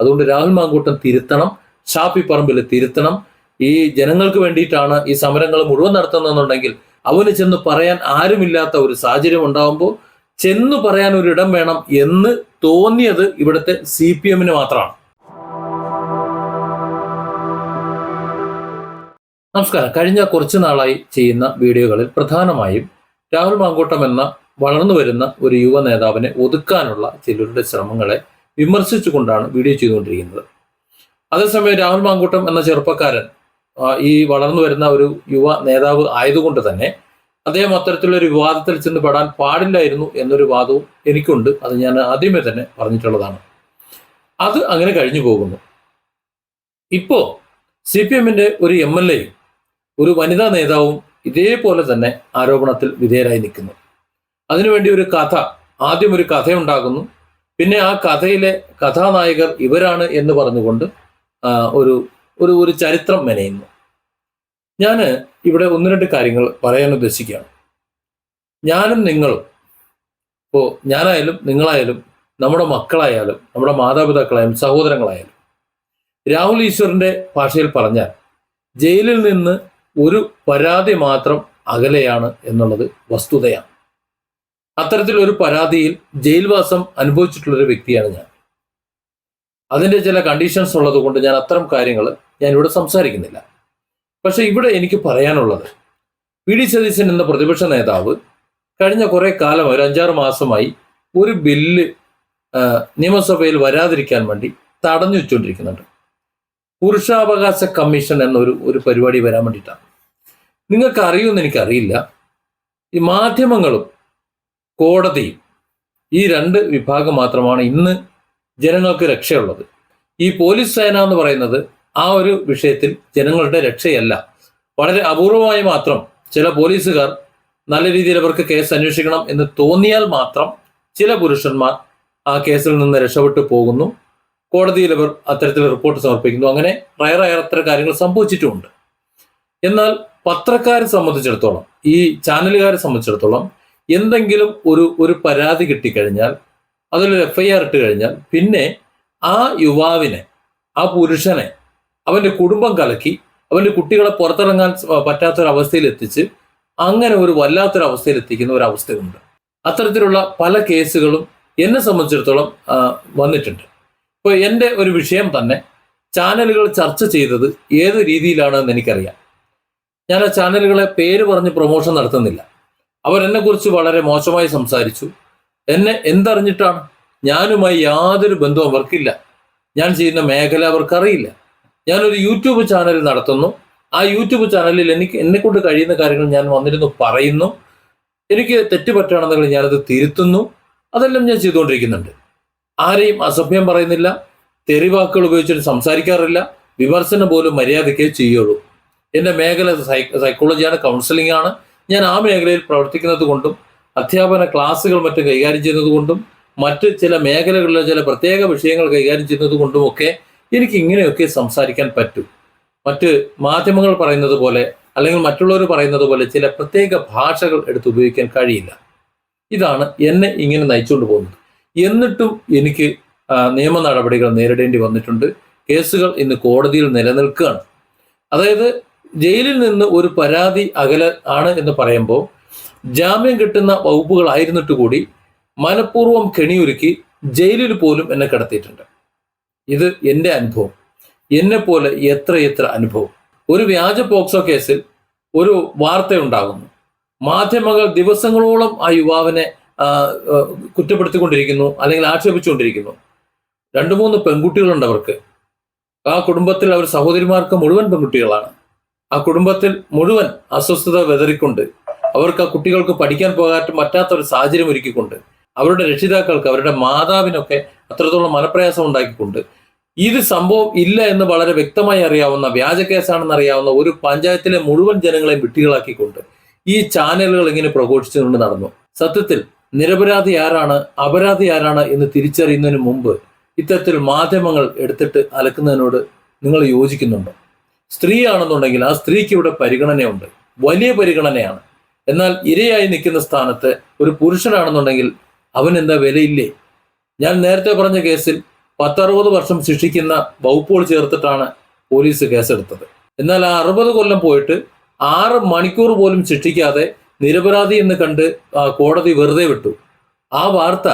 അതുകൊണ്ട് രാഹുൽ മാങ്കൂട്ടം തിരുത്തണം ഷാപ്പി പറമ്പിൽ തിരുത്തണം. ഈ ജനങ്ങൾക്ക് വേണ്ടിയിട്ടാണ് ഈ സമരങ്ങൾ മുഴുവൻ നടത്തുന്നതെന്നുണ്ടെങ്കിൽ അവന് ചെന്ന് പറയാൻ ആരുമില്ലാത്ത ഒരു സാഹചര്യം ഉണ്ടാകുമ്പോൾ ചെന്ന് പറയാൻ ഒരു ഇടം വേണം എന്ന് തോന്നിയത് ഇവിടുത്തെ സി പി എമ്മിന് മാത്രമാണ്. നമസ്കാരം. കഴിഞ്ഞ കുറച്ച് നാളായി ചെയ്യുന്ന വീഡിയോകളിൽ പ്രധാനമായും രാഹുൽ മാങ്കൂട്ടം എന്ന വളർന്നു വരുന്ന ഒരു യുവ നേതാവിനെ ഒതുക്കാനുള്ള ചിലരുടെ ശ്രമങ്ങളെ വിമർശിച്ചുകൊണ്ടാണ് വീഡിയോ ചെയ്തുകൊണ്ടിരിക്കുന്നത്. അതേസമയം രാഹുൽ മാങ്കൂട്ടം എന്ന ചെറുപ്പക്കാരൻ ഈ വളർന്നു വരുന്ന ഒരു യുവ നേതാവ് ആയതുകൊണ്ട് തന്നെ അദ്ദേഹം അത്തരത്തിലൊരു വിവാദത്തിൽ ചെന്ന് പെടാൻ പാടില്ലായിരുന്നു എന്നൊരു വാദവും എനിക്കുണ്ട്. അത് ഞാൻ ആദ്യമേ തന്നെ പറഞ്ഞിട്ടുള്ളതാണ്. അത് അങ്ങനെ കഴിഞ്ഞു പോകുന്നു. ഇപ്പോ സി പി എമ്മിന്റെ ഒരു എം എൽ എയും ഒരു വനിതാ നേതാവും ഇതേപോലെ തന്നെ ആരോപണത്തിൽ വിധേയരായി നിൽക്കുന്നു. അതിനുവേണ്ടി ഒരു കഥ ആദ്യം ഒരു കഥയുണ്ടാകുന്നു. പിന്നെ ആ കഥയിലെ കഥാനായകർ ഇവരാണ് എന്ന് പറഞ്ഞുകൊണ്ട് ഒരു ഒരു ഒരു ചരിത്രം മെനയുന്നു. ഞാൻ ഇവിടെ ഒന്ന് രണ്ട് കാര്യങ്ങൾ പറയാൻ ഉദ്ദേശിക്കുകയാണ്. ഞാനും നിങ്ങളും ഇപ്പോൾ ഞാനായാലും നിങ്ങളായാലും നമ്മുടെ മക്കളായാലും നമ്മുടെ മാതാപിതാക്കളായാലും സഹോദരങ്ങളായാലും രാഹുൽ ഈശ്വറിന്റെ ഭാഷയിൽ പറഞ്ഞാൽ ജയിലിൽ നിന്ന് ഒരു പരാതി മാത്രം അകലെയാണ് എന്നുള്ളത് വസ്തുതയാണ്. അത്തരത്തിൽ ഒരു പരാതിയിൽ ജയിൽവാസം അനുഭവിച്ചിട്ടുള്ള ഒരു വ്യക്തിയാണ് ഞാൻ. അതിന്റെ ചില കണ്ടീഷൻസ് ഉള്ളത് കൊണ്ട് ഞാൻ അത്തരം കാര്യങ്ങൾ ഞാൻ ഇവിടെ സംസാരിക്കുന്നില്ല. പക്ഷെ ഇവിടെ എനിക്ക് പറയാനുള്ളത് വി ഡി സതീശൻ എന്ന പ്രതിപക്ഷ നേതാവ് കഴിഞ്ഞ കുറേ കാലം ഒരു അഞ്ചാറ് മാസമായി ഒരു ബില്ല് നിയമസഭയിൽ വരാതിരിക്കാൻ വേണ്ടി തടഞ്ഞു വെച്ചുകൊണ്ടിരിക്കുന്നുണ്ട് പുരുഷാവകാശ കമ്മീഷൻ എന്നൊരു ഒരു പരിപാടി വരാൻ വേണ്ടിയിട്ടാണ്. നിങ്ങൾക്ക് അറിയുമെന്ന് എനിക്കറിയില്ല. ഈ മാധ്യമങ്ങളും കോടതിയും ഈ രണ്ട് വിഭാഗം മാത്രമാണ് ഇന്ന് ജനങ്ങൾക്ക് രക്ഷയുള്ളത്. ഈ പോലീസ് സേന എന്ന് പറയുന്നത് ആ ഒരു വിഷയത്തിൽ ജനങ്ങളുടെ രക്ഷയല്ല. വളരെ അപൂർവമായി മാത്രം ചില പോലീസുകാർ നല്ല രീതിയിൽ അവർക്ക് കേസ് അന്വേഷിക്കണം എന്ന് തോന്നിയാൽ മാത്രം ചില പുരുഷന്മാർ ആ കേസിൽ നിന്ന് രക്ഷപ്പെട്ടു പോകുന്നു. കോടതിയിൽ അവർ അത്തരത്തിൽ റിപ്പോർട്ട് സമർപ്പിക്കുന്നു. അങ്ങനെ റയറയർ അത്തരം കാര്യങ്ങൾ സംഭവിച്ചിട്ടുമുണ്ട്. എന്നാൽ പത്രക്കാരെ സംബന്ധിച്ചിടത്തോളം ഈ ചാനലുകാരെ സംബന്ധിച്ചിടത്തോളം എന്തെങ്കിലും ഒരു ഒരു പരാതി കിട്ടിക്കഴിഞ്ഞാൽ അതിലൊരു എഫ് ഐ ആർ ഇട്ട് കഴിഞ്ഞാൽ പിന്നെ ആ യുവാവിനെ ആ പുരുഷനെ അവന്റെ കുടുംബം കലക്കി അവന്റെ കുട്ടികളെ പുറത്തിറങ്ങാൻ പറ്റാത്തൊരവസ്ഥയിൽ എത്തിച്ച് അങ്ങനെ ഒരു വല്ലാത്തൊരവസ്ഥയിൽ എത്തിക്കുന്ന ഒരു അവസ്ഥയുണ്ട് അത്തരത്തിലുള്ള പല കേസുകളും എന്നെ സംബന്ധിച്ചിടത്തോളം വന്നിട്ടുണ്ട്. ഇപ്പോൾ എന്റെ ഒരു വിഷയം തന്നെ ചാനലുകൾ ചർച്ച ചെയ്തത് ഏത് രീതിയിലാണെന്ന് എനിക്കറിയാം. ഞാൻ ആ ചാനലുകളെ പേര് പറഞ്ഞ് പ്രൊമോഷൻ നടത്തുന്നില്ല. അവർ എന്നെക്കുറിച്ച് വളരെ മോശമായി സംസാരിച്ചു. എന്നെ എന്തറിഞ്ഞിട്ടാണ്? ഞാനുമായി യാതൊരു ബന്ധവും അവർക്കില്ല. ഞാൻ ചെയ്യുന്ന മേഖല അവർക്കറിയില്ല. ഞാനൊരു യൂട്യൂബ് ചാനൽ നടത്തുന്നു. ആ യൂട്യൂബ് ചാനലിൽ എനിക്ക് എന്നെ കൊണ്ട് കഴിയുന്ന കാര്യങ്ങൾ ഞാൻ വന്നിരുന്നു പറയുന്നു. എനിക്ക് തെറ്റ് പറ്റുകയാണെന്നുണ്ടെങ്കിൽ ഞാനത് തിരുത്തുന്നു. അതെല്ലാം ഞാൻ ചെയ്തുകൊണ്ടിരിക്കുന്നുണ്ട്. ആരെയും അസഭ്യം പറയുന്നില്ല. തെറിവാക്കുകൾ ഉപയോഗിച്ചിട്ട് സംസാരിക്കാറില്ല. വിമർശനം പോലും മര്യാദയ്ക്കേ ചെയ്യുള്ളൂ. എന്റെ മേഖല സൈക്കോളജിയാണ് കൗൺസിലിംഗ് ആണ് ഞാൻ ആ മേഖലയിൽ പ്രവർത്തിക്കുന്നത് കൊണ്ടും അധ്യാപന ക്ലാസ്സുകൾ മറ്റും കൈകാര്യം ചെയ്യുന്നത് കൊണ്ടും മറ്റ് ചില മേഖലകളിലെ ചില പ്രത്യേക വിഷയങ്ങൾ കൈകാര്യം ചെയ്യുന്നത് കൊണ്ടുമൊക്കെ എനിക്ക് ഇങ്ങനെയൊക്കെ സംസാരിക്കാൻ പറ്റും. മറ്റ് മാധ്യമങ്ങൾ പറയുന്നത് പോലെ അല്ലെങ്കിൽ മറ്റുള്ളവർ പറയുന്നത് പോലെ ചില പ്രത്യേക ഭാഷകൾ എടുത്ത് ഉപയോഗിക്കാൻ കഴിയില്ല. ഇതാണ് എന്നെ ഇങ്ങനെ നയിച്ചുകൊണ്ട് പോകുന്നത്. എന്നിട്ടും എനിക്ക് നിയമ നടപടികൾ നേരിടേണ്ടി വന്നിട്ടുണ്ട്. കേസുകൾ ഇന്ന് കോടതിയിൽ നിലനിൽക്കുകയാണ്. അതായത് ജയിലിൽ നിന്ന് ഒരു പരാതി അകല ആണ് എന്ന് പറയുമ്പോൾ ജാമ്യം കിട്ടുന്ന വകുപ്പുകളായിരുന്നിട്ട് കൂടി മനഃപൂർവം കെണിയൊരുക്കി ജയിലിൽ പോലും എന്നെ കിടത്തിയിട്ടുണ്ട്. ഇത് എന്റെ അനുഭവം. എന്നെ പോലെ എത്ര എത്ര അനുഭവം. ഒരു വ്യാജ പോക്സോ കേസിൽ ഒരു വാർത്തയുണ്ടാകുന്നു. മാധ്യമങ്ങൾ ദിവസങ്ങളോളം ആ യുവാവിനെ കുറ്റപ്പെടുത്തിക്കൊണ്ടിരിക്കുന്നു അല്ലെങ്കിൽ ആക്ഷേപിച്ചുകൊണ്ടിരിക്കുന്നു. രണ്ടു മൂന്ന് പെൺകുട്ടികളുണ്ട് അവർക്ക്. ആ കുടുംബത്തിൽ അവർ സഹോദരിമാർക്ക് മുഴുവൻ പെൺകുട്ടികളാണ്. ആ കുടുംബത്തിൽ മുഴുവൻ അസ്വസ്ഥത വെതറിക്കൊണ്ട് അവർക്ക് ആ കുട്ടികൾക്ക് പഠിക്കാൻ പോകാൻ പറ്റാത്ത ഒരു സാഹചര്യം ഒരുക്കിക്കൊണ്ട് അവരുടെ രക്ഷിതാക്കൾക്ക് അവരുടെ മാതാവിനൊക്കെ അത്രത്തോളം മനപ്രയാസം ഉണ്ടാക്കിക്കൊണ്ട് ഇത് സംഭവം ഇല്ല എന്ന് വളരെ വ്യക്തമായി അറിയാവുന്ന വ്യാജ കേസാണെന്ന് അറിയാവുന്ന ഒരു പഞ്ചായത്തിലെ മുഴുവൻ ജനങ്ങളെയും വിട്ടികളാക്കിക്കൊണ്ട് ഈ ചാനലുകൾ ഇങ്ങനെ പ്രഘോഷിച്ചുകൊണ്ട് നടന്നു. സത്യത്തിൽ നിരപരാധി ആരാണ് അപരാധി ആരാണ് എന്ന് തിരിച്ചറിയുന്നതിന് മുമ്പ് ഇത്തരത്തിൽ മാധ്യമങ്ങൾ എടുത്തിട്ട് അലക്കുന്നതിനോട് നിങ്ങൾ യോജിക്കുന്നുണ്ടോ? സ്ത്രീയാണെന്നുണ്ടെങ്കിൽ ആ സ്ത്രീക്ക് ഇവിടെ പരിഗണനയുണ്ട്. വലിയ പരിഗണനയാണ്. എന്നാൽ ഇരയായി നിൽക്കുന്ന സ്ഥാനത്ത് ഒരു പുരുഷനാണെന്നുണ്ടെങ്കിൽ അവൻ എന്താ വിലയില്ലേ? ഞാൻ നേരത്തെ പറഞ്ഞ കേസിൽ പത്തറുപത് വർഷം ശിക്ഷിക്കുന്ന വകുപ്പുകൾ ചേർത്തിട്ടാണ് പോലീസ് കേസെടുത്തത്. എന്നാൽ ആ അറുപത് കൊല്ലം പോയിട്ട് ആറ് മണിക്കൂർ പോലും ശിക്ഷിക്കാതെ നിരപരാധി എന്ന് കണ്ട് കോടതി വെറുതെ വിട്ടു. ആ വാർത്ത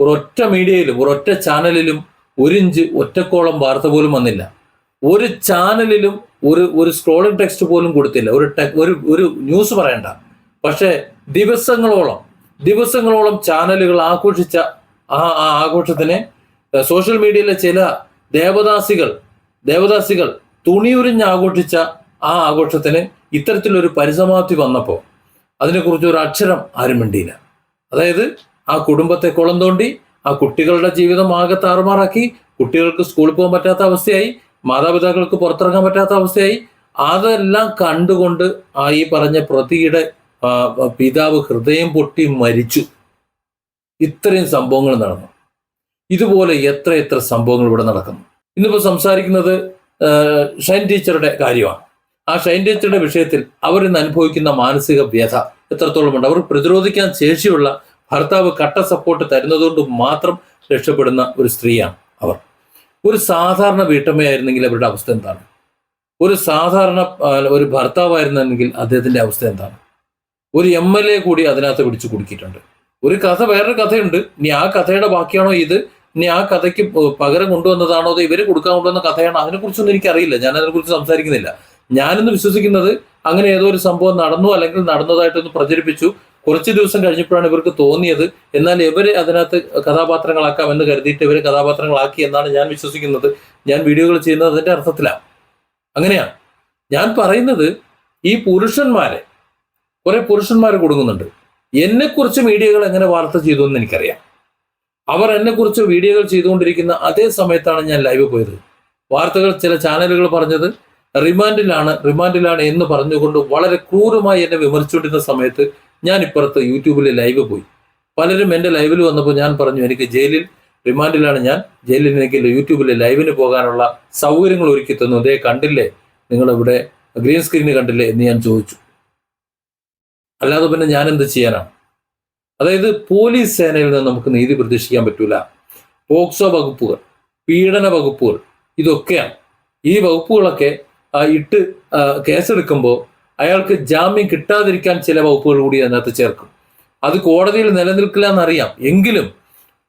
ഒരൊറ്റ മീഡിയയിലും ഒരൊറ്റ ചാനലിലും ഒരു ഇഞ്ച് ഒറ്റക്കോളം വാർത്ത പോലും വന്നില്ല. ഒരു ചാനലിലും ഒരു ഒരു സ്ക്രോളിംഗ് ടെക്സ്റ്റ് പോലും കൊടുത്തില്ല. ഒരു ഒരു ഒരു ന്യൂസ് പറയണ്ട. പക്ഷേ ദിവസങ്ങളോളം ദിവസങ്ങളോളം ചാനലുകൾ ആഘോഷിച്ച ആ ആ ആഘോഷത്തിനെ സോഷ്യൽ മീഡിയയിലെ ചില ദേവദാസികൾ ദേവദാസികൾ തുണിയുരിഞ്ഞ് ആഘോഷിച്ച ആ ആഘോഷത്തിന് ഇത്തരത്തിലൊരു പരിസമാപ്തി വന്നപ്പോൾ അതിനെക്കുറിച്ച് ഒരു അക്ഷരം ആരും മിണ്ടിയില്ല. അതായത് ആ കുടുംബത്തെ കുളം തോണ്ടി ആ കുട്ടികളുടെ ജീവിതം ആകെ താറുമാറാക്കി കുട്ടികൾക്ക് സ്കൂളിൽ പോകാൻ പറ്റാത്ത അവസ്ഥയായി മാതാപിതാക്കൾക്ക് പുറത്തിറങ്ങാൻ പറ്റാത്ത അവസ്ഥയായി. അതെല്ലാം കണ്ടുകൊണ്ട് ആ ഈ പറഞ്ഞ പ്രതിയുടെ പിതാവ് ഹൃദയം പൊട്ടി മരിച്ചു. ഇത്രയും സംഭവങ്ങൾ നടന്നു. ഇതുപോലെ എത്ര എത്ര സംഭവങ്ങൾ ഇവിടെ നടക്കുന്നു. ഇന്നിപ്പോൾ സംസാരിക്കുന്നത് ഷൈൻ ടീച്ചറുടെ കാര്യമാണ്. ആ ഷൈൻ ടീച്ചറുടെ വിഷയത്തിൽ അവരിന്ന് അനുഭവിക്കുന്ന മാനസിക വ്യഥ എത്രത്തോളം ഉണ്ട്? അവർ പ്രതിരോധിക്കാൻ ശേഷിയുള്ള ഭർത്താവ് കട്ട സപ്പോർട്ട് തരുന്നതുകൊണ്ട് മാത്രം രക്ഷപ്പെടുന്ന ഒരു സ്ത്രീയാണ് അവർ. ഒരു സാധാരണ വീട്ടമ്മയായിരുന്നെങ്കിൽ അവരുടെ അവസ്ഥ എന്താണ്? ഒരു സാധാരണ ഒരു ഭർത്താവായിരുന്നെങ്കിൽ അദ്ദേഹത്തിന്റെ അവസ്ഥ എന്താണ്? ഒരു എം എൽ എ കൂടി അതിനകത്ത് പിടിച്ചു കുടുക്കിയിട്ടുണ്ട്. ഒരു കഥ വേറൊരു കഥയുണ്ട്. ഇനി ആ കഥയുടെ ബാക്കിയാണോ ഇത്? ഇനി ആ കഥയ്ക്ക് പകരം കൊണ്ടുവന്നതാണോ അതോ ഇവർ കൊടുക്കാൻ കൊണ്ടുവന്ന കഥയാണോ? അതിനെക്കുറിച്ചൊന്നും എനിക്കറിയില്ല. ഞാൻ അതിനെക്കുറിച്ച് സംസാരിക്കുന്നില്ല. ഞാനിന്ന് വിശ്വസിക്കുന്നത് അങ്ങനെ ഏതോ ഒരു സംഭവം നടന്നു അല്ലെങ്കിൽ നടന്നതായിട്ടൊന്ന് പ്രചരിപ്പിച്ചു. കുറച്ച് ദിവസം കഴിഞ്ഞപ്പോഴാണ് ഇവർക്ക് തോന്നിയത് എന്നാൽ ഇവരെ അതിനകത്ത് കഥാപാത്രങ്ങളാക്കാം എന്ന് കരുതിയിട്ട് ഇവരെ കഥാപാത്രങ്ങളാക്കി എന്നാണ് ഞാൻ വിശ്വസിക്കുന്നത്. ഞാൻ വീഡിയോകൾ ചെയ്യുന്നത് അതിന്റെ അർത്ഥത്തിലാണ്. അങ്ങനെയാണ്. ഞാൻ പറയുന്നത് ഈ പുരുഷന്മാരെ കുറെ പുരുഷന്മാർ കൊടുക്കുന്നുണ്ട്. എന്നെക്കുറിച്ച് മീഡിയകൾ എങ്ങനെ വാർത്ത ചെയ്തു എന്ന് എനിക്കറിയാം. അവർ എന്നെക്കുറിച്ച് വീഡിയോകൾ ചെയ്തുകൊണ്ടിരിക്കുന്ന അതേ സമയത്താണ് ഞാൻ ലൈവ് പോയത്. വാർത്തകൾ ചില ചാനലുകൾ പറഞ്ഞത് റിമാൻഡിലാണ് റിമാൻഡിലാണ് എന്ന് പറഞ്ഞുകൊണ്ട് വളരെ ക്രൂരമായി എന്നെ വിമർശിച്ചുകൊണ്ടിരുന്ന സമയത്ത് ഞാൻ ഇപ്പുറത്ത് യൂട്യൂബിൽ ലൈവ് പോയി. പലരും എന്റെ ലൈവിൽ വന്നപ്പോൾ ഞാൻ പറഞ്ഞു എനിക്ക് ജയിലിൽ റിമാൻഡിലാണ് ഞാൻ ജയിലിൽ എനിക്ക് യൂട്യൂബിൽ ലൈവിന് പോകാനുള്ള സൗകര്യങ്ങൾ ഒരുക്കി തന്നു. അതേ കണ്ടില്ലേ? നിങ്ങളിവിടെ ഗ്രീൻ സ്ക്രീന് കണ്ടില്ലേ എന്ന് ഞാൻ ചോദിച്ചു. അല്ലാതെ പിന്നെ ഞാൻ എന്ത് ചെയ്യാനാണ് അതായത് പോലീസ് സേനയിൽ നിന്ന് നമുക്ക് നീതി പ്രതീക്ഷിക്കാൻ പറ്റൂല. പോക്സോ വകുപ്പുകൾ പീഡന വകുപ്പുകൾ ഇതൊക്കെയാണ്. ഈ വകുപ്പുകളൊക്കെ ഇട്ട് കേസെടുക്കുമ്പോൾ അയാൾക്ക് ജാമ്യം കിട്ടാതിരിക്കാൻ ചില വകുപ്പുകൾ കൂടി അതിനകത്ത് ചേർക്കും. അത് കോടതിയിൽ നിലനിൽക്കില്ല എന്നറിയാം എങ്കിലും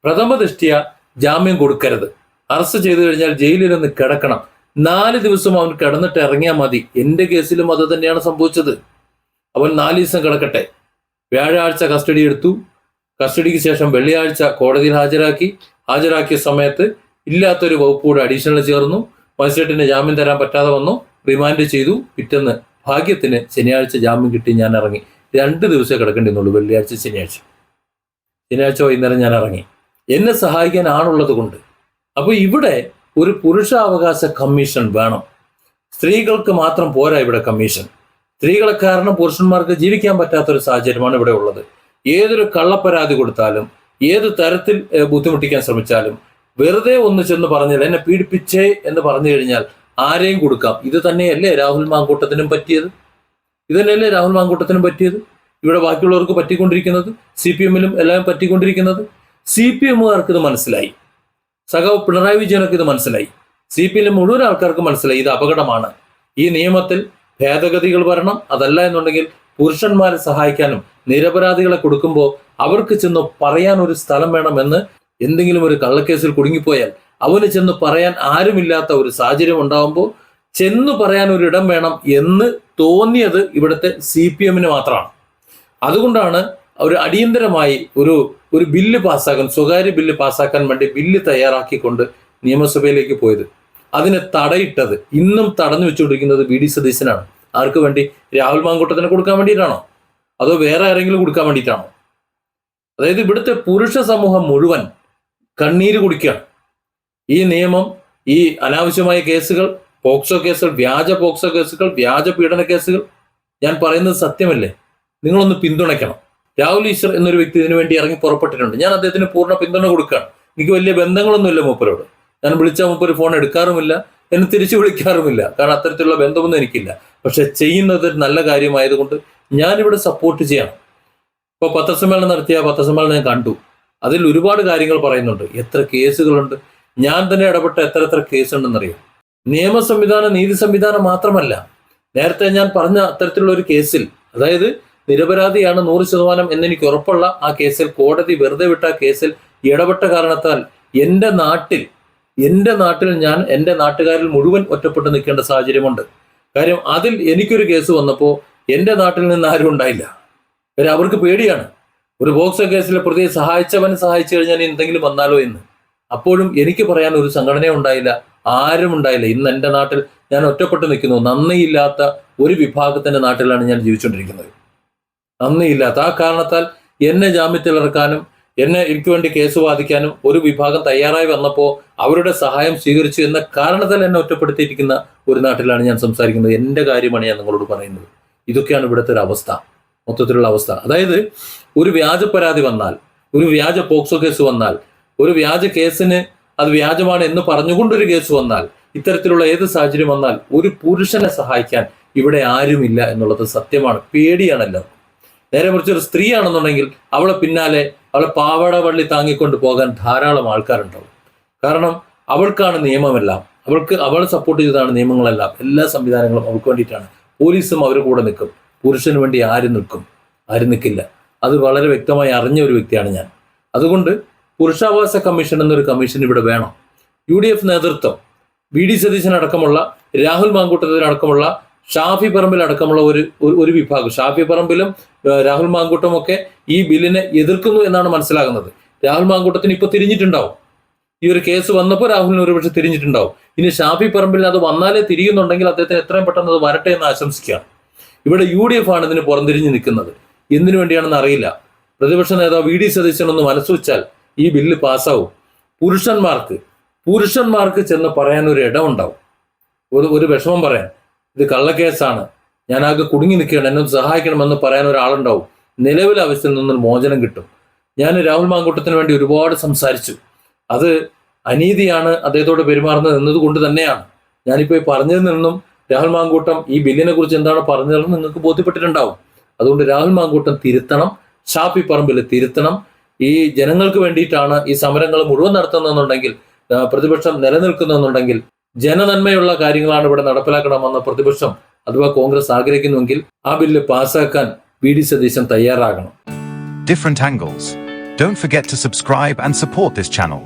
പ്രഥമ ദൃഷ്ടിയ ജാമ്യം കൊടുക്കരുത്. അറസ്റ്റ് ചെയ്തു കഴിഞ്ഞാൽ ജയിലിൽ ഒന്ന് കിടക്കണം. നാല് ദിവസം അവൻ കിടന്നിട്ട് ഇറങ്ങിയാൽ മതി. എന്റെ കേസിലും അത് തന്നെയാണ് സംഭവിച്ചത്. അവൻ നാല് ദിവസം കിടക്കട്ടെ. വ്യാഴാഴ്ച കസ്റ്റഡി എടുത്തു. കസ്റ്റഡിക്ക് ശേഷം വെള്ളിയാഴ്ച കോടതിയിൽ ഹാജരാക്കി. ഹാജരാക്കിയ സമയത്ത് ഇല്ലാത്തൊരു വകുപ്പ് കൂടെ അഡീഷണൽ ചേർന്നു. മജിസ്ട്രേറ്റിന് ജാമ്യം തരാൻ പറ്റാതെ വന്നു. റിമാൻഡ് ചെയ്തു. പിറ്റേന്ന് ഭാഗ്യത്തിന് ശനിയാഴ്ച ജാമ്യം കിട്ടി ഞാൻ ഇറങ്ങി. രണ്ട് ദിവസമേ കിടക്കേണ്ടിന്നുള്ളൂ വെള്ളിയാഴ്ച ശനിയാഴ്ച. ശനിയാഴ്ച വൈകുന്നേരം ഞാൻ ഇറങ്ങി. എന്നെ സഹായിക്കാൻ ആണുള്ളത് കൊണ്ട്. അപ്പോൾ ഇവിടെ ഒരു പുരുഷാവകാശ കമ്മീഷൻ വേണം. സ്ത്രീകൾക്ക് മാത്രം പോരാ ഇവിടെ കമ്മീഷൻ. സ്ത്രീകളെ കാരണം പുരുഷന്മാർക്ക് ജീവിക്കാൻ പറ്റാത്തൊരു സാഹചര്യമാണ് ഇവിടെ ഉള്ളത്. ഏതൊരു കള്ളപ്പരാതി കൊടുത്താലും ഏത് തരത്തിൽ ബുദ്ധിമുട്ടിക്കാൻ ശ്രമിച്ചാലും വെറുതെ ഒന്ന് ചെന്ന് പറഞ്ഞാൽ എന്നെ പീഡിപ്പിച്ചേ എന്ന് പറഞ്ഞു കഴിഞ്ഞാൽ ആരെയും കൊടുക്കാം. ഇത് തന്നെയല്ലേ രാഹുൽ മാങ്കൂട്ടത്തിനും പറ്റിയത്? ഇത് തന്നെയല്ലേ രാഹുൽ മാങ്കൂട്ടത്തിനും പറ്റിയത്? ഇവിടെ ബാക്കിയുള്ളവർക്ക് പറ്റിക്കൊണ്ടിരിക്കുന്നത് സി പി എമ്മിലും എല്ലാം പറ്റിക്കൊണ്ടിരിക്കുന്നത്. സി പി എമ്മുകാർക്ക് ഇത് മനസ്സിലായി. സഖാവ് പിണറായി വിജയനൊക്കെ ഇത് മനസ്സിലായി. സി പി എമ്മിലെ മുഴുവൻ ആൾക്കാർക്ക് മനസ്സിലായി. ഇത് അപകടമാണ്. ഈ നിയമത്തിൽ ഭേദഗതികൾ വരണം. അതല്ല എന്നുണ്ടെങ്കിൽ പുരുഷന്മാരെ സഹായിക്കാനും നിരപരാധികളെ കൊടുക്കുമ്പോൾ അവർക്ക് ചെന്ന് പറയാൻ ഒരു സ്ഥലം വേണമെന്ന് എന്തെങ്കിലും ഒരു കള്ളക്കേസിൽ കുടുങ്ങിപ്പോയാൽ അവന് ചെന്ന് പറയാൻ ആരുമില്ലാത്ത ഒരു സാഹചര്യം ഉണ്ടാകുമ്പോൾ ചെന്ന് പറയാൻ ഒരു ഇടം വേണം എന്ന് തോന്നിയത് ഇവിടുത്തെ സി പി എമ്മിന് മാത്രമാണ്. അതുകൊണ്ടാണ് ഒരു അടിയന്തരമായി ഒരു ഒരു ബില്ല് പാസ്സാക്കാൻ സ്വകാര്യ ബില്ല് പാസ്സാക്കാൻ വേണ്ടി ബില്ല് തയ്യാറാക്കിക്കൊണ്ട് നിയമസഭയിലേക്ക് പോയത്. അതിനെ തടയിട്ടത് ഇന്നും തടഞ്ഞു വെച്ചുകൊണ്ടിരിക്കുന്നത് വി ഡി സതീശനാണ്. ആർക്ക് വേണ്ടി? രാഹുൽ മാങ്കൂട്ടത്തിന് കൊടുക്കാൻ വേണ്ടിയിട്ടാണോ? അതോ വേറെ ആരെങ്കിലും കൊടുക്കാൻ വേണ്ടിയിട്ടാണോ? അതായത് ഇവിടുത്തെ പുരുഷ സമൂഹം മുഴുവൻ കണ്ണീര് കുടിക്കുകയാണ്. ഈ നിയമം ഈ അനാവശ്യമായ കേസുകൾ പോക്സോ കേസുകൾ വ്യാജ പോക്സോ കേസുകൾ വ്യാജ പീഡന കേസുകൾ ഞാൻ പറയുന്നത് സത്യമല്ലേ? നിങ്ങളൊന്ന് പിന്തുണയ്ക്കണം. രാഹുൽ ഈശ്വർ എന്നൊരു വ്യക്തി ഇതിനു വേണ്ടി ഇറങ്ങി പുറപ്പെട്ടിട്ടുണ്ട്. ഞാൻ അദ്ദേഹത്തിന് പൂർണ പിന്തുണ കൊടുക്കുകയാണ്. എനിക്ക് വലിയ ബന്ധങ്ങളൊന്നുമില്ല മൂപ്പരോട്. ഞാൻ വിളിച്ചാൽ മൂപ്പര് ഫോൺ എടുക്കാറുമില്ല. എന്നെ തിരിച്ചു വിളിക്കാറുമില്ല. കാരണം അത്തരത്തിലുള്ള ബന്ധമൊന്നും എനിക്കില്ല. പക്ഷെ ചെയ്യുന്നത് നല്ല കാര്യമായതുകൊണ്ട് ഞാനിവിടെ സപ്പോർട്ട് ചെയ്യണം. ഇപ്പോൾ പത്രസമ്മേളനം നടത്തിയ പത്രസമ്മേളനം ഞാൻ കണ്ടു. അതിൽ ഒരുപാട് കാര്യങ്ങൾ പറയുന്നുണ്ട്. എത്ര കേസുകളുണ്ട്. ഞാൻ തന്നെ ഇടപെട്ട എത്ര എത്ര കേസുണ്ടെന്നറിയാം നിയമ സംവിധാനം നീതി സംവിധാനം മാത്രമല്ല നേരത്തെ ഞാൻ പറഞ്ഞ അത്തരത്തിലുള്ള ഒരു കേസിൽ അതായത് നിരപരാധിയാണ് നൂറ് ശതമാനം എന്നെനിക്ക് ഉറപ്പുള്ള ആ കേസിൽ കോടതി വെറുതെ വിട്ട കേസിൽ ഇടപെട്ട കാരണത്താൽ എന്റെ നാട്ടിൽ എന്റെ നാട്ടിൽ ഞാൻ എന്റെ നാട്ടുകാരിൽ മുഴുവൻ ഒറ്റപ്പെട്ട് നിൽക്കേണ്ട സാഹചര്യമുണ്ട്. കാര്യം അതിൽ എനിക്കൊരു കേസ് വന്നപ്പോൾ എന്റെ നാട്ടിൽ നിന്ന് ആരും ഉണ്ടായില്ല. കാര്യം അവർക്ക് പേടിയാണ്. ഒരു ബോക്സോ കേസിലെ പ്രതിയെ സഹായിച്ചവൻ സഹായിച്ചു കഴിഞ്ഞാൽ എന്തെങ്കിലും വന്നാലോ എന്ന്. അപ്പോഴും എനിക്ക് പറയാൻ ഒരു സംഘടന ഉണ്ടായില്ല ആരും ഉണ്ടായില്ല. ഇന്ന് എന്റെ നാട്ടിൽ ഞാൻ ഒറ്റപ്പെട്ട് നിൽക്കുന്നു. നന്ദിയില്ലാത്ത ഒരു വിഭാഗത്തിന്റെ നാട്ടിലാണ് ഞാൻ ജീവിച്ചുകൊണ്ടിരിക്കുന്നത്. നന്ദിയില്ലാത്ത. ആ കാരണത്താൽ എന്നെ ജാമ്യത്തിൽ ഇറക്കാനും എന്നെ എനിക്ക് വേണ്ടി കേസ് വാദിക്കാനും ഒരു വിഭാഗം തയ്യാറായി വന്നപ്പോൾ അവരുടെ സഹായം സ്വീകരിച്ചു എന്ന കാരണത്താൽ എന്നെ ഒറ്റപ്പെടുത്തിയിരിക്കുന്ന ഒരു നാട്ടിലാണ് ഞാൻ സംസാരിക്കുന്നത്. എന്റെ കാര്യമാണ് ഞാൻ നിങ്ങളോട് പറയുന്നത്. ഇതൊക്കെയാണ് ഇവിടുത്തെ ഒരു അവസ്ഥ. മൊത്തത്തിലുള്ള അവസ്ഥ. അതായത് ഒരു വ്യാജ പരാതി വന്നാൽ ഒരു വ്യാജ പോക്സോ കേസ് വന്നാൽ ഒരു വ്യാജ കേസിന് അത് വ്യാജമാണ് എന്ന് പറഞ്ഞുകൊണ്ടൊരു കേസ് വന്നാൽ ഇത്തരത്തിലുള്ള ഏത് സാഹചര്യം വന്നാൽ ഒരു പുരുഷനെ സഹായിക്കാൻ ഇവിടെ ആരുമില്ല എന്നുള്ളത് സത്യമാണ് പേടിയാണല്ലോ നേരെ മറിച്ച് ഒരു സ്ത്രീയാണെന്നുണ്ടെങ്കിൽ അവളെ പിന്നാലെ അവളെ പാവട വള്ളി താങ്ങിക്കൊണ്ട് പോകാൻ ധാരാളം ആൾക്കാരുണ്ടാവും. കാരണം അവൾക്കാണ് നിയമമെല്ലാം അവൾക്ക് അവളെ സപ്പോർട്ട് ചെയ്തതാണ് നിയമങ്ങളെല്ലാം എല്ലാ സംവിധാനങ്ങളും അവൾക്ക് വേണ്ടിയിട്ടാണ്. പോലീസും അവർ കൂടെ നിൽക്കും പുരുഷന് വേണ്ടി ആരും നിൽക്കും? ആരും നിൽക്കില്ല. അത് വളരെ വ്യക്തമായി അറിഞ്ഞ ഒരു വ്യക്തിയാണ് ഞാൻ. അതുകൊണ്ട് പുരുഷാവാസ കമ്മീഷൻ എന്നൊരു കമ്മീഷൻ ഇവിടെ വേണം. യു ഡി എഫ് നേതൃത്വം വി ഡി സതീശൻ അടക്കമുള്ള രാഹുൽ മാങ്കൂട്ടത്തിനടക്കമുള്ള ഷാഫി പറമ്പിൽ അടക്കമുള്ള ഒരു ഒരു- വിഭാഗം. ഷാഫി പറമ്പിലും രാഹുൽ മാങ്കൂട്ടും ഒക്കെ ഈ ബില്ലിനെ എതിർക്കുന്നു എന്നാണ് മനസ്സിലാകുന്നത്. രാഹുൽ മാങ്കൂട്ടത്തിന് ഇപ്പൊ തിരിഞ്ഞിട്ടുണ്ടാവും. ഈ ഒരു കേസ് വന്നപ്പോൾ രാഹുലിന് ഒരുപക്ഷെ തിരിഞ്ഞിട്ടുണ്ടാവും. ഇനി ഷാഫി പറമ്പിൽ അത് വന്നാലേ തിരിയുന്നുണ്ടെങ്കിൽ അദ്ദേഹത്തിന് എത്രയും പെട്ടെന്ന് അത് വരട്ടെ എന്ന് ആശംസിക്കാം ഇവിടെ യു ഡി എഫ് ആണ് ഇതിന് പുറംതിരിഞ്ഞ് നിൽക്കുന്നത്. എന്തിനു വേണ്ടിയാണെന്ന് അറിയില്ല. പ്രതിപക്ഷ നേതാവ് വി ഡി സതീശൻ ഒന്ന് മനസ്സുവെച്ചാൽ ഈ ബില്ല് പാസ്സാവും. പുരുഷന്മാർക്ക് പുരുഷന്മാർക്ക് ചെന്ന് പറയാൻ ഒരു ഇടം ഉണ്ടാവും. ഒരു ഒരു വിഷമം പറയാൻ. ഇത് കള്ളക്കേസാണ്. ഞാനാകെ കുടുങ്ങി നിൽക്കുകയാണ്. എന്നെ സഹായിക്കണമെന്ന് പറയാൻ ഒരാളുണ്ടാവും. നിലവിലെ അവസ്ഥയിൽ നിന്നൊരു മോചനം കിട്ടും. ഞാൻ രാഹുൽ മാങ്കൂട്ടത്തിന് വേണ്ടി ഒരുപാട് സംസാരിച്ചു. അത് അനീതിയാണ് അദ്ദേഹത്തോട് പെരുമാറുന്നത് എന്നതുകൊണ്ട് തന്നെയാണ്. ഞാനിപ്പോൾ ഈ പറഞ്ഞതിൽ നിന്നും രാഹുൽ മാങ്കൂട്ടം ഈ ബില്ലിനെ കുറിച്ച് എന്താണ് പറഞ്ഞതെന്ന് നിങ്ങൾക്ക് ബോധ്യപ്പെട്ടിട്ടുണ്ടാവും. അതുകൊണ്ട് രാഹുൽ മാങ്കൂട്ടം തിരുത്തണം. ഷാപ്പി പറമ്പിൽ തിരുത്തണം. ഈ ജനങ്ങൾക്ക് വേണ്ടിയിട്ടാണ് ഈ സമരങ്ങൾ മുഴുവൻ നടത്തുന്നതെന്നുണ്ടെങ്കിൽ പ്രതിപക്ഷം നിലനിൽക്കുന്നെന്നുണ്ടെങ്കിൽ ജനനന്മയുള്ള കാര്യങ്ങളാണ് ഇവിടെ നടപ്പിലാക്കണമെന്ന് പ്രതിപക്ഷം അഥവാ കോൺഗ്രസ് ആഗ്രഹിക്കുന്നുവെങ്കിൽ ആ ബില്ല് പാസ്സാക്കാൻ വി ഡി സതീശൻ തയ്യാറാകണം different angles. Don't forget to subscribe and support this channel.